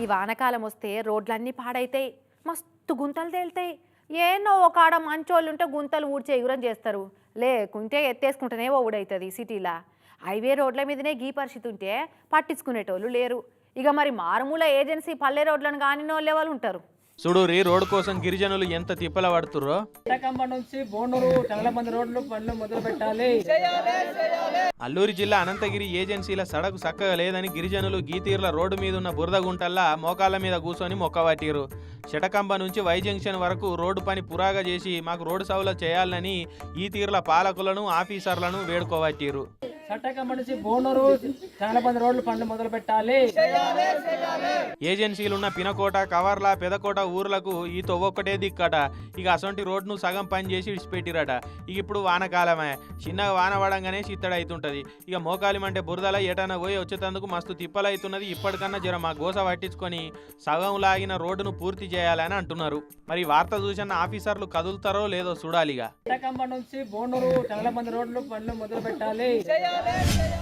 ఈ వానకాలం వస్తే రోడ్లన్నీ పాడైతాయి. మస్తు గుంతలు తేలుతాయి. ఏనో ఒక ఆడ మంచోళ్ళు ఉంటే గుంతలు ఊడ్చే ఎగురం చేస్తారు. లేకుంటే ఎత్తేసుకుంటేనే ఓడవుతుంది సిటీలా. హైవే రోడ్ల మీదనే గీ పరిస్థితి ఉంటే పట్టించుకునేటోళ్ళు లేరు. ఇక మరి మారుమూల ఏజెన్సీ పల్లె రోడ్లను కాని వాళ్ళు ఎవరు ఉంటారు? చూడురి రోడ్డు కోసం గిరిజనులు ఎంత తిప్పల పడుతుర్రో. నుంచి బోనూరు మంది రోడ్లు పనులు మొదలు పెట్టాలి. అల్లూరి జిల్లా అనంతగిరి ఏజెన్సీల సడకు చక్కగా లేదని గిరిజనులు గీతీర్ల రోడ్డు మీద ఉన్న బురద గుంటల్లా మోకాళ్ళ మీద కూర్చొని మొక్కబట్టిరు చెటకంబ నుంచి వై జంక్షన్ వరకు రోడ్డు పని పురాగా చేసి మాకు రోడ్డు సౌలభ్యం చేయాలని ఈ తీర్ల పాలకులను ఆఫీసర్లను వేడుకోబట్టిరు చట్టకంప నుంచి బోనూరు. మంది రోడ్లు పనులు మొదలు పెట్టాలి. ఏజెన్సీలున్న పినకోట కవర్ల పెదకోట ఊర్లకు ఈ తొవ్వొక్కటే దిక్కట. ఇక అసొంటి రోడ్ను సగం పని చేసి విడిచిపెట్టిరట. ఇక ఇప్పుడు వానకాలమే. చిన్నగా వాన పడంగానే చిత్తడి అవుతుంటది ఇక మోకాలిమంటే బురదల ఏటన్నా పోయి వచ్చేటందుకు మస్తు తిప్పలవుతున్నది ఇప్పటికన్నా జర మా గోస పట్టించుకొని సగం లాగిన రోడ్డును పూర్తి చేయాలని అంటున్నారు. మరి వార్త చూసిన ఆఫీసర్లు కదులుతారో లేదో చూడాలిగా. నుంచి బోనూరు. మంది రోడ్లు పనులు మొదలు పెట్టాలి. ঠিক